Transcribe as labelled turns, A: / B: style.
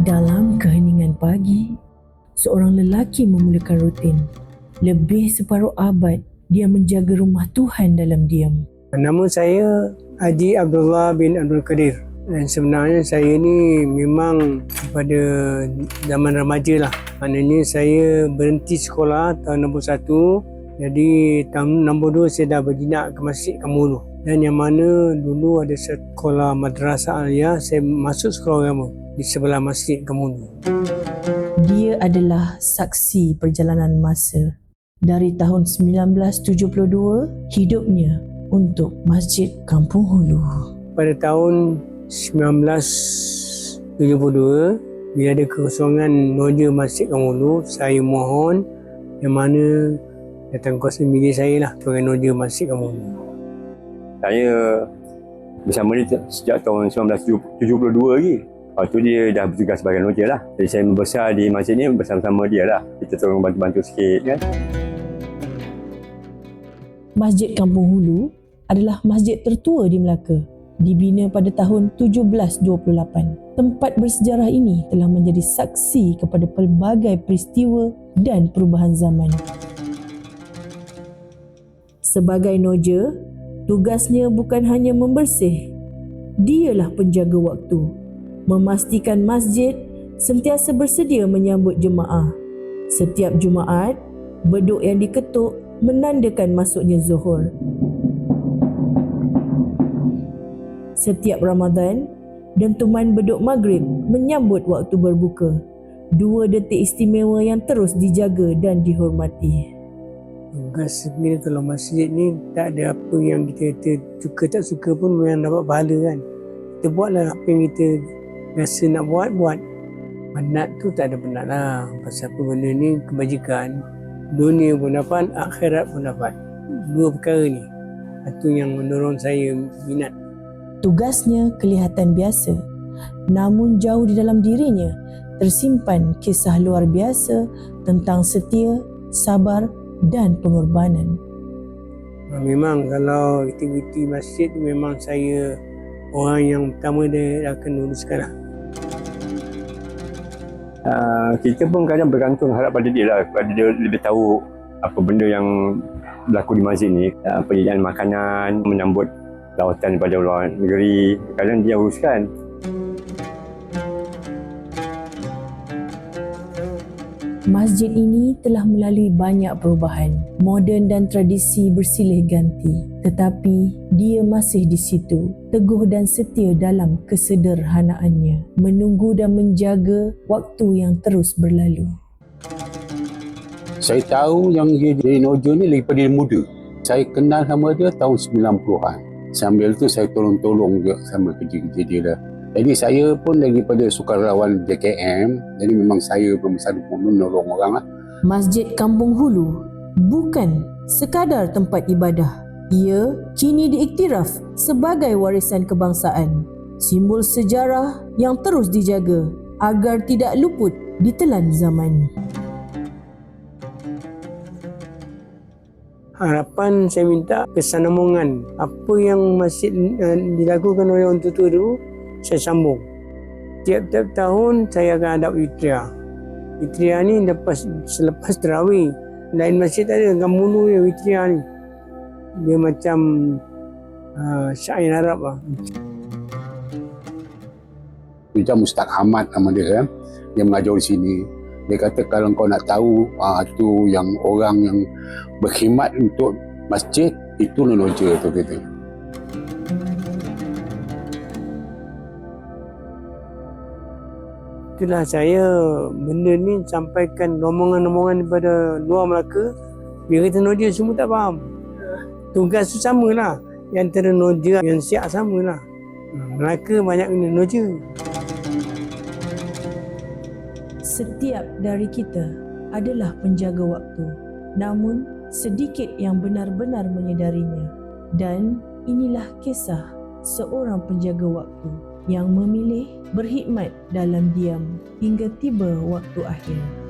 A: Dalam keheningan pagi, seorang lelaki memulakan rutin. Lebih separuh abad, dia menjaga rumah Tuhan dalam diam.
B: Nama saya Haji Abdullah bin Abdul Kadir dan sebenarnya saya ni memang pada zaman remaja lah. Maknanya saya berhenti sekolah tahun nombor satu. Jadi tahun nombor dua saya dah berjinak ke Masjid Kamulu. Dan yang mana dulu ada sekolah madrasah aliyah, saya masuk sekolah agama di sebelah Masjid Kamulu.
A: Dia adalah saksi perjalanan masa. Dari tahun 1972, hidupnya untuk Masjid Kampung Hulu.
B: Pada tahun 1972, bila ada kekosongan noja Masjid Kamulu, saya mohon yang mana datang kuasa milik saya lah sebagai noja Masjid Kamulu.
C: Saya bersama dia sejak tahun 1972 lagi. Lepas tu dia dah bertugas sebagai noja lah. Jadi saya membesar di masjid ni bersama-sama dia lah. Kita tolong bantu-bantu sikit kan.
A: Masjid Kampung Hulu adalah masjid tertua di Melaka. Dibina pada tahun 1728. Tempat bersejarah ini telah menjadi saksi kepada pelbagai peristiwa dan perubahan zaman. Sebagai noja, tugasnya bukan hanya membersih. Dialah penjaga waktu. Memastikan masjid sentiasa bersedia menyambut jemaah. Setiap Jumaat, beduk yang diketuk menandakan masuknya Zuhur. Setiap Ramadan, dentuman beduk maghrib menyambut waktu berbuka. Dua detik istimewa yang terus dijaga dan dihormati.
B: Tugas sebenarnya kalau masjid ni tak ada apa yang kita, kita suka tak suka pun memang dapat pahala kan. Kita buatlah apa yang kita rasa nak buat, buat. Penat tu tak ada penat lah. Pasal apa benda ni kebajikan. Dunia pun dapat, akhirat pun dapat. Dua perkara ni. Itu yang mendorong saya minat.
A: Tugasnya kelihatan biasa, namun jauh di dalam dirinya tersimpan kisah luar biasa tentang setia, sabar dan pengorbanan.
B: Memang kalau aktiviti masjid memang saya orang yang pertama dia akan luruskan lah.
C: Uh, kita pun kadang bergantung harap pada dia lah. Pada dia lebih tahu apa benda yang berlaku di masjid ni. Uh, penyediaan makanan, menyambut lawatan daripada luar negeri. Kadang dia uruskan.
A: Masjid ini telah melalui banyak perubahan, moden dan tradisi bersilih ganti. Tetapi dia masih di situ, teguh dan setia dalam kesederhanaannya, menunggu dan menjaga waktu yang terus berlalu.
D: Saya tahu yang jadi nojo ni daripada dia muda. Saya kenal sama dia tahun 90-an. Sambil tu saya tolong-tolong juga sama kerja-kerja dia lah. Jadi saya pun daripada sukarelawan JKM, jadi memang saya bersama pun menolong orang lah.
A: Masjid Kampung Hulu bukan sekadar tempat ibadah. Ia kini diiktiraf sebagai warisan kebangsaan. Simbol sejarah yang terus dijaga agar tidak luput ditelan zaman.
B: Harapan saya minta kesan omongan apa yang masih uh, dilakukan oleh orang tua tu saya sambung. Tiap-tiap tahun saya akan ada witria. Witria ni lepas selepas terawih. Lain masjid ada gamunu ya witria ni. Dia macam uh, syair Arab lah.
D: Macam Ustaz Hamad nama dia, eh. dia mengajar di sini. Dia kata kalau kau nak tahu ah, tu yang orang yang berkhidmat untuk masjid, itu nonoja tu kita.
B: Itulah saya benda ni sampaikan rombongan-rombongan daripada luar Melaka. Biar kata Noja semua tak faham. Tugas tu sama lah. Yang antara Noja yang siap sama lah. Melaka banyak kena Noja.
A: Setiap dari kita adalah penjaga waktu. Namun, sedikit yang benar-benar menyedarinya. Dan inilah kisah seorang penjaga waktu yang memilih berkhidmat dalam diam hingga tiba waktu akhir.